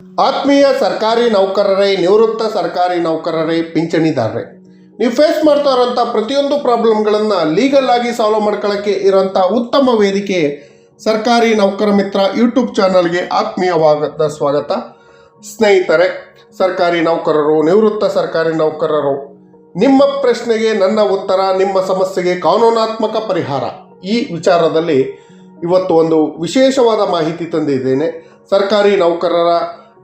ಆತ್ಮೀಯ ಸರ್ಕಾರಿ ನೌಕರರೇ, ನಿವೃತ್ತ ಸರ್ಕಾರಿ ನೌಕರರೇ, ಪಿಂಚಣಿದಾರರೇ, ನೀವು ಫೇಸ್ ಮಾಡ್ತಾ ಇರೋಂಥ ಪ್ರತಿಯೊಂದು ಪ್ರಾಬ್ಲಮ್ಗಳನ್ನು ಲೀಗಲ್ ಆಗಿ ಸಾಲ್ವ್ ಮಾಡ್ಕೊಳ್ಳೋಕ್ಕೆ ಇರೋಂಥ ಉತ್ತಮ ವೇದಿಕೆ ಸರ್ಕಾರಿ ನೌಕರ ಮಿತ್ರ ಯೂಟ್ಯೂಬ್ ಚಾನಲ್ಗೆ ಆತ್ಮೀಯವಾದ ಸ್ವಾಗತ. ಸ್ನೇಹಿತರೆ, ಸರ್ಕಾರಿ ನೌಕರರು, ನಿವೃತ್ತ ಸರ್ಕಾರಿ ನೌಕರರು, ನಿಮ್ಮ ಪ್ರಶ್ನೆಗೆ ನನ್ನ ಉತ್ತರ, ನಿಮ್ಮ ಸಮಸ್ಯೆಗೆ ಕಾನೂನಾತ್ಮಕ ಪರಿಹಾರ. ಈ ವಿಚಾರದಲ್ಲಿ ಇವತ್ತು ಒಂದು ವಿಶೇಷವಾದ ಮಾಹಿತಿ ತಂದಿದ್ದೇನೆ. ಸರ್ಕಾರಿ ನೌಕರರ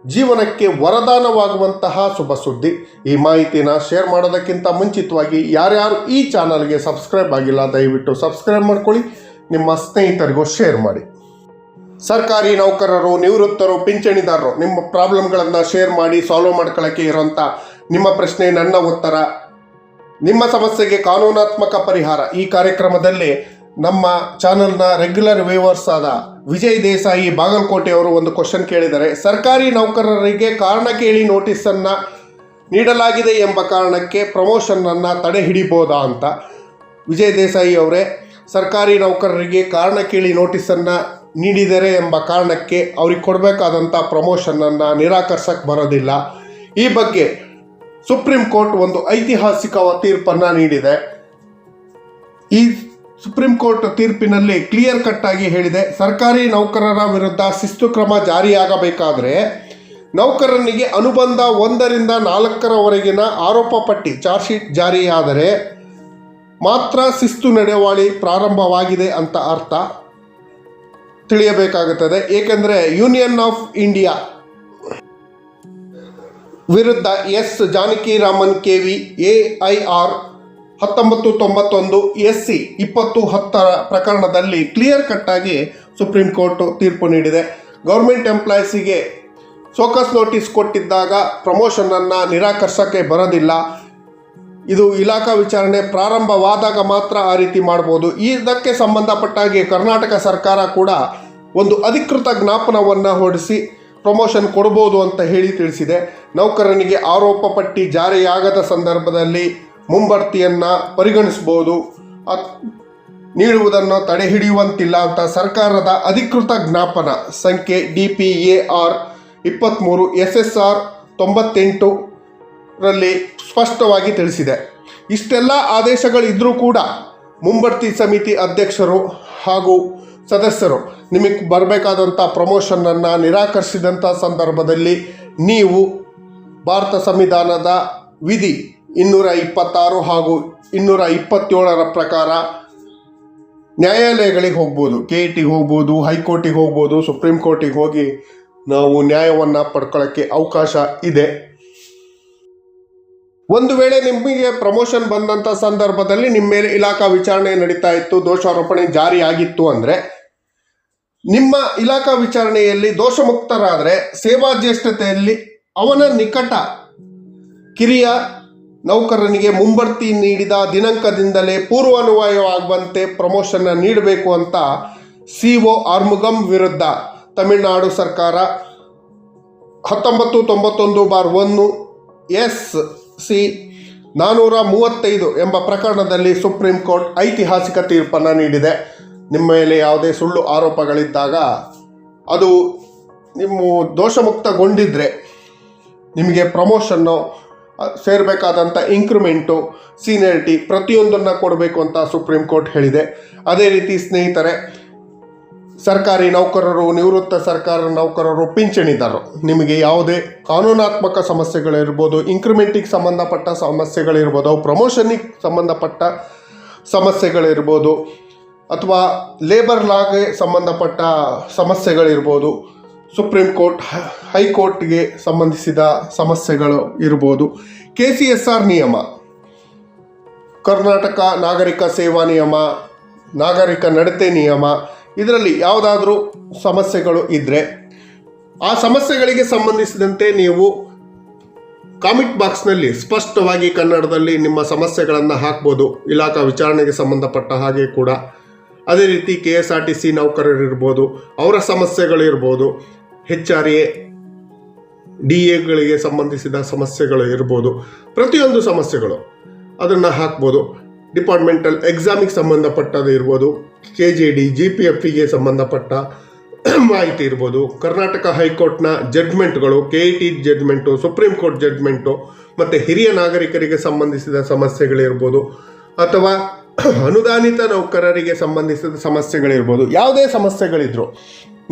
ಜೀವನಕ್ಕೆ ವರದಾನವಾಗುವಂತಹ ಶುಭ ಸುದ್ದಿ. ಈ ಮಾಹಿತಿನ ಶೇರ್ ಮಾಡೋದಕ್ಕಿಂತ ಮುಂಚಿತವಾಗಿ ಯಾರ್ಯಾರು ಈ ಚಾನಲ್ಗೆ ಸಬ್ಸ್ಕ್ರೈಬ್ ಆಗಿಲ್ಲ, ದಯವಿಟ್ಟು ಸಬ್ಸ್ಕ್ರೈಬ್ ಮಾಡ್ಕೊಳ್ಳಿ. ನಿಮ್ಮ ಸ್ನೇಹಿತರಿಗೂ ಶೇರ್ ಮಾಡಿ. ಸರ್ಕಾರಿ ನೌಕರರು, ನಿವೃತ್ತರು, ಪಿಂಚಣಿದಾರರು, ನಿಮ್ಮ ಪ್ರಾಬ್ಲಮ್ಗಳನ್ನು ಶೇರ್ ಮಾಡಿ ಸಾಲ್ವ್ ಮಾಡ್ಕೊಳ್ಳೋಕ್ಕೆ ಇರೋಂಥ ನಿಮ್ಮ ಪ್ರಶ್ನೆ, ನನ್ನ ಉತ್ತರ. ನಿಮ್ಮ ಸಮಸ್ಯೆಗೆ ಕಾನೂನಾತ್ಮಕ ಪರಿಹಾರ. ಈ ಕಾರ್ಯಕ್ರಮದಲ್ಲಿ ನಮ್ಮ ಚಾನಲ್ನ ರೆಗ್ಯುಲರ್ ವ್ಯೂವರ್ಸ್ ಆದ ವಿಜಯ್ ದೇಸಾಯಿ ಬಾಗಲಕೋಟೆ ಅವರು ಒಂದು ಕ್ವಶನ್ ಕೇಳಿದ್ದಾರೆ ಸರ್ಕಾರಿ ನೌಕರರಿಗೆ ಕಾರಣ ಕೇಳಿ ನೋಟಿಸನ್ನು ನೀಡಲಾಗಿದೆ ಎಂಬ ಕಾರಣಕ್ಕೆ ಪ್ರಮೋಷನನ್ನು ತಡೆ ಹಿಡಿಬೋದಾ ಅಂತ ವಿಜಯ್ ದೇಸಾಯಿ ಅವರೇ, ಸರ್ಕಾರಿ ನೌಕರರಿಗೆ ಕಾರಣ ಕೇಳಿ ನೋಟಿಸನ್ನು ನೀಡಿದರೆ ಎಂಬ ಕಾರಣಕ್ಕೆ ಅವ್ರಿಗೆ ಕೊಡಬೇಕಾದಂಥ ಪ್ರಮೋಷನನ್ನು ನಿರಾಕರಿಸಕ್ಕೆ ಬರೋದಿಲ್ಲ. ಈ ಬಗ್ಗೆ ಸುಪ್ರೀಂ ಕೋರ್ಟ್ ಒಂದು ಐತಿಹಾಸಿಕ ತೀರ್ಪನ್ನು ನೀಡಿದೆ. ಈ ಸುಪ್ರೀಂ ಕೋರ್ಟ್ ತೀರ್ಪಿನಲ್ಲಿ ಕ್ಲಿಯರ್ ಕಟ್ ಆಗಿ ಹೇಳಿದೆ, ಸರ್ಕಾರಿ ನೌಕರರ ವಿರುದ್ಧ ಶಿಸ್ತು ಕ್ರಮ ಜಾರಿಯಾಗಬೇಕಾದರೆ ನೌಕರನಿಗೆ ಅನುಬಂಧ ಒಂದರಿಂದ ನಾಲ್ಕರವರೆಗಿನ ಆರೋಪ ಪಟ್ಟಿ, ಚಾರ್ಜ್ ಶೀಟ್ ಜಾರಿಯಾದರೆ ಮಾತ್ರ ಶಿಸ್ತು ನಡೆವಾಳಿ ಪ್ರಾರಂಭವಾಗಿದೆ ಅಂತ ಅರ್ಥ ತಿಳಿಯಬೇಕಾಗುತ್ತದೆ. ಏಕೆಂದರೆ ಯೂನಿಯನ್ ಆಫ್ ಇಂಡಿಯಾ ವಿರುದ್ಧ S Janakiraman K V A I R ಹತ್ತೊಂಬತ್ತು ತೊಂಬತ್ತೊಂದು ಎಸ್ ಸಿ ಇಪ್ಪತ್ತು ಹತ್ತರ ಪ್ರಕರಣದಲ್ಲಿ ಕ್ಲಿಯರ್ ಕಟ್ಟಾಗಿ ಸುಪ್ರೀಂ ಕೋರ್ಟ್ ತೀರ್ಪು ನೀಡಿದೆ. ಗೌರ್ಮೆಂಟ್ ಎಂಪ್ಲಾಯೀಸಿಗೆ ಸೋಕಸ್ ನೋಟಿಸ್ ಕೊಟ್ಟಿದ್ದಾಗ ಪ್ರಮೋಷನನ್ನು ನಿರಾಕರಿಸೋಕ್ಕೆ ಬರೋದಿಲ್ಲ. ಇದು ಇಲಾಖಾ ವಿಚಾರಣೆ ಪ್ರಾರಂಭವಾದಾಗ ಮಾತ್ರ ಆ ರೀತಿ ಮಾಡ್ಬೋದು. ಇದಕ್ಕೆ ಸಂಬಂಧಪಟ್ಟಾಗೆ ಕರ್ನಾಟಕ ಸರ್ಕಾರ ಕೂಡ ಒಂದು ಅಧಿಕೃತ ಜ್ಞಾಪನವನ್ನು ಹೊರಡಿಸಿ ಪ್ರಮೋಷನ್ ಕೊಡ್ಬೋದು ಅಂತ ಹೇಳಿ ತಿಳಿಸಿದೆ. ನೌಕರನಿಗೆ ಆರೋಪ ಪಟ್ಟಿ ಜಾರಿಯಾಗದ ಸಂದರ್ಭದಲ್ಲಿ ಮುಂಬಡ್ತಿಯನ್ನು ಪರಿಗಣಿಸ್ಬೋದು. ನೀಡುವುದನ್ನು ತಡೆ ಹಿಡಿಯುವಂತಿಲ್ಲ ಅಂತ ಸರ್ಕಾರದ ಅಧಿಕೃತ ಜ್ಞಾಪನ. ಸಂಖ್ಯೆ ಡಿ ಪಿ ಎ ಆರ್ ಇಪ್ಪತ್ತ್ಮೂರು ಎಸ್ ಎಸ್ ಆರ್ ತೊಂಬತ್ತೆಂಟು ರಲ್ಲಿ ಸ್ಪಷ್ಟವಾಗಿ ತಿಳಿಸಿದೆ. ಇಷ್ಟೆಲ್ಲ ಆದೇಶಗಳಿದ್ದರೂ ಕೂಡ ಮುಂಬಡ್ತಿ ಸಮಿತಿ ಅಧ್ಯಕ್ಷರು ಹಾಗೂ ಸದಸ್ಯರು ನಿಮಗೆ ಬರಬೇಕಾದಂಥ ಪ್ರಮೋಷನನ್ನು ನಿರಾಕರಿಸಿದಂಥ ಸಂದರ್ಭದಲ್ಲಿ ನೀವು ಭಾರತ ಸಂವಿಧಾನದ ವಿಧಿ ಇನ್ನೂರ ಇಪ್ಪತ್ತಾರು ಹಾಗೂ ಇನ್ನೂರ ಇಪ್ಪತ್ತೇಳರ ಪ್ರಕಾರ ನ್ಯಾಯಾಲಯಗಳಿಗೆ ಹೋಗ್ಬೋದು. ಕೆ ಇ ಟಿಗೆ ಹೋಗ್ಬೋದು, ಹೈಕೋರ್ಟಿಗೆ ಹೋಗ್ಬೋದು, ಸುಪ್ರೀಂ ಕೋರ್ಟಿಗೆ ಹೋಗಿ ನಾವು ನ್ಯಾಯವನ್ನು ಪಡ್ಕೊಳ್ಳೋಕ್ಕೆ ಅವಕಾಶ ಇದೆ. ಒಂದು ವೇಳೆ ನಿಮಗೆ ಪ್ರಮೋಷನ್ ಬಂದಂಥ ಸಂದರ್ಭದಲ್ಲಿ ನಿಮ್ಮ ಮೇಲೆ ಇಲಾಖಾ ವಿಚಾರಣೆ ನಡೀತಾ ಇತ್ತು, ದೋಷಾರೋಪಣೆ ಜಾರಿಯಾಗಿತ್ತು ಅಂದರೆ ನಿಮ್ಮ ಇಲಾಖಾ ವಿಚಾರಣೆಯಲ್ಲಿ ದೋಷಮುಕ್ತರಾದರೆ ಸೇವಾ ಜ್ಯೇಷ್ಠತೆಯಲ್ಲಿ ಅವನ ನಿಕಟ ಕಿರಿಯ ನೌಕರನಿಗೆ ಮುಂಬಡ್ತಿ ನೀಡಿದ ದಿನಾಂಕದಿಂದಲೇ ಪೂರ್ವಾನ್ವಯವಾಗುವಂತೆ ಪ್ರಮೋಷನ್ನ ನೀಡಬೇಕು ಅಂತ ಸಿ ಒ ಆರ್ಮುಗಂ ವಿರುದ್ಧ ತಮಿಳುನಾಡು ಸರ್ಕಾರ ಹತ್ತೊಂಬತ್ತು ತೊಂಬತ್ತೊಂದು ಬಾರ್ ಒಂದು ಎಸ್ ಸಿ ನಾನ್ನೂರ ಮೂವತ್ತೈದು ಎಂಬ ಪ್ರಕರಣದಲ್ಲಿ ಸುಪ್ರೀಂ ಕೋರ್ಟ್ ಐತಿಹಾಸಿಕ ತೀರ್ಪನ್ನು ನೀಡಿದೆ. ನಿಮ್ಮ ಮೇಲೆ ಯಾವುದೇ ಸುಳ್ಳು ಆರೋಪಗಳಿದ್ದಾಗ ಅದು ನಿಮ್ಮ ದೋಷಮುಕ್ತಗೊಂಡಿದ್ದರೆ ನಿಮಗೆ ಪ್ರಮೋಷನ್ನು ಸೇರಬೇಕಾದಂಥ ಇಂಕ್ರಿಮೆಂಟು ಸೀನಿಯರಿಟಿ ಪ್ರತಿಯೊಂದನ್ನು ಕೊಡಬೇಕು ಅಂತ ಸುಪ್ರೀಂ ಕೋರ್ಟ್ ಹೇಳಿದೆ. ಅದೇ ರೀತಿ ಸ್ನೇಹಿತರೆ, ಸರ್ಕಾರಿ ನೌಕರರು, ನಿವೃತ್ತ ಸರ್ಕಾರ ನೌಕರರು, ಪಿಂಚಣಿದಾರರು, ನಿಮಗೆ ಯಾವುದೇ ಕಾನೂನಾತ್ಮಕ ಸಮಸ್ಯೆಗಳಿರ್ಬೋದು ಇಂಕ್ರಿಮೆಂಟಿಗೆ ಸಂಬಂಧಪಟ್ಟ ಸಮಸ್ಯೆಗಳಿರ್ಬೋದು ಪ್ರಮೋಷನಿಗೆ ಸಂಬಂಧಪಟ್ಟ ಸಮಸ್ಯೆಗಳಿರ್ಬೋದು, ಅಥವಾ ಲೇಬರ್ ಲಾಗೆ ಸಂಬಂಧಪಟ್ಟ ಸಮಸ್ಯೆಗಳಿರ್ಬೋದು ಸುಪ್ರೀಂ ಕೋರ್ಟ್ ಹೈಕೋರ್ಟ್ಗೆ ಸಂಬಂಧಿಸಿದ ಸಮಸ್ಯೆಗಳು ಇರ್ಬೋದು. ಕೆ ಸಿ ಎಸ್ ಆರ್ ನಿಯಮ. ಕರ್ನಾಟಕ ನಾಗರಿಕ ಸೇವಾ ನಿಯಮ, ನಾಗರಿಕ ನಡತೆ ನಿಯಮ, ಇದರಲ್ಲಿ ಯಾವುದಾದ್ರೂ ಸಮಸ್ಯೆಗಳು ಇದ್ದರೆ ಆ ಸಮಸ್ಯೆಗಳಿಗೆ ಸಂಬಂಧಿಸಿದಂತೆ ನೀವು ಕಾಮೆಂಟ್ ಬಾಕ್ಸ್ನಲ್ಲಿ ಸ್ಪಷ್ಟವಾಗಿ ಕನ್ನಡದಲ್ಲಿ ನಿಮ್ಮ ಸಮಸ್ಯೆಗಳನ್ನು ಹಾಕ್ಬೋದು. ಇಲಾಖಾ ವಿಚಾರಣೆಗೆ ಸಂಬಂಧಪಟ್ಟ ಹಾಗೆ ಕೂಡ. ಅದೇ ರೀತಿ K S R T C ನೌಕರರಿರ್ಬೋದು, ಅವರ ಸಮಸ್ಯೆಗಳಿರ್ಬೋದು. ಎ ಡಿ ಎಗಳಿಗೆ ಸಂಬಂಧಿಸಿದ ಸಮಸ್ಯೆಗಳು ಇರ್ಬೋದು. ಪ್ರತಿಯೊಂದು ಸಮಸ್ಯೆಗಳು ಅದನ್ನು ಹಾಕ್ಬೋದು. ಡಿಪಾರ್ಟ್ಮೆಂಟಲ್ ಎಕ್ಸಾಮಿಗೆ ಸಂಬಂಧಪಟ್ಟದ್ದು ಇರ್ಬೋದು. K J D, G P ಎಫ್ಗೆ ಸಂಬಂಧಪಟ್ಟ ಮಾಹಿತಿ ಇರ್ಬೋದು. ಕರ್ನಾಟಕ ಹೈಕೋರ್ಟ್ನ ಜಡ್ಜ್ಮೆಂಟ್ಗಳು, K E T judgement supreme court judgement, ಮತ್ತು ಹಿರಿಯ ನಾಗರಿಕರಿಗೆ ಸಂಬಂಧಿಸಿದ ಸಮಸ್ಯೆಗಳಿರ್ಬೋದು ಅಥವಾ ಅನುದಾನಿತ ನೌಕರರಿಗೆ ಸಂಬಂಧಿಸಿದ ಸಮಸ್ಯೆಗಳಿರ್ಬೋದು ಯಾವುದೇ ಸಮಸ್ಯೆಗಳಿದ್ರು.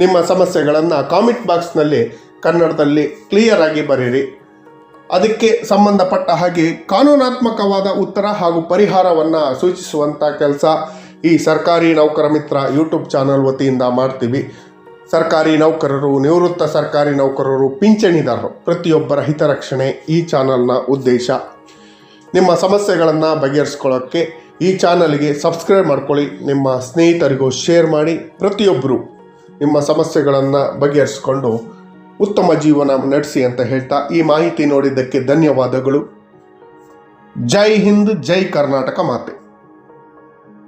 ನಿಮ್ಮ ಸಮಸ್ಯೆಗಳನ್ನು ಕಾಮೆಂಟ್ ಬಾಕ್ಸ್ನಲ್ಲಿ ಕನ್ನಡದಲ್ಲಿ ಕ್ಲಿಯರ್ ಆಗಿ ಬರೀರಿ ಅದಕ್ಕೆ ಸಂಬಂಧಪಟ್ಟ ಹಾಗೆ ಕಾನೂನಾತ್ಮಕವಾದ ಉತ್ತರ ಹಾಗೂ ಪರಿಹಾರವನ್ನು ಸೂಚಿಸುವಂಥ ಕೆಲಸ ಈ ಸರ್ಕಾರಿ ನೌಕರ ಮಿತ್ರ ಯೂಟ್ಯೂಬ್ ಚಾನಲ್ ವತಿಯಿಂದ ಮಾಡ್ತೀವಿ. ಸರ್ಕಾರಿ ನೌಕರರು, ನಿವೃತ್ತ ಸರ್ಕಾರಿ ನೌಕರರು, ಪಿಂಚಣಿದಾರರು, ಪ್ರತಿಯೊಬ್ಬರ ಹಿತರಕ್ಷಣೆ ಈ ಚಾನಲ್ನ ಉದ್ದೇಶ. ನಿಮ್ಮ ಸಮಸ್ಯೆಗಳನ್ನು ಬಗೆಹರಿಸ್ಕೊಳ್ಳೋಕ್ಕೆ ಈ ಚಾನಲ್ಗೆ ಸಬ್ಸ್ಕ್ರೈಬ್ ಮಾಡ್ಕೊಳ್ಳಿ. ನಿಮ್ಮ ಸ್ನೇಹಿತರಿಗೂ ಶೇರ್ ಮಾಡಿ. ಪ್ರತಿಯೊಬ್ಬರು ನಿಮ್ಮ ಸಮಸ್ಯೆಗಳನ್ನು ಬಗೆಹರಿಸ್ಕೊಂಡು ಉತ್ತಮ ಜೀವನ ನಡೆಸಿ ಅಂತ ಹೇಳ್ತಾ ಈ ಮಾಹಿತಿ ನೋಡಿದ್ದಕ್ಕೆ ಧನ್ಯವಾದಗಳು. ಜೈ ಹಿಂದ್, ಜೈ ಕರ್ನಾಟಕ ಮಾತೆ.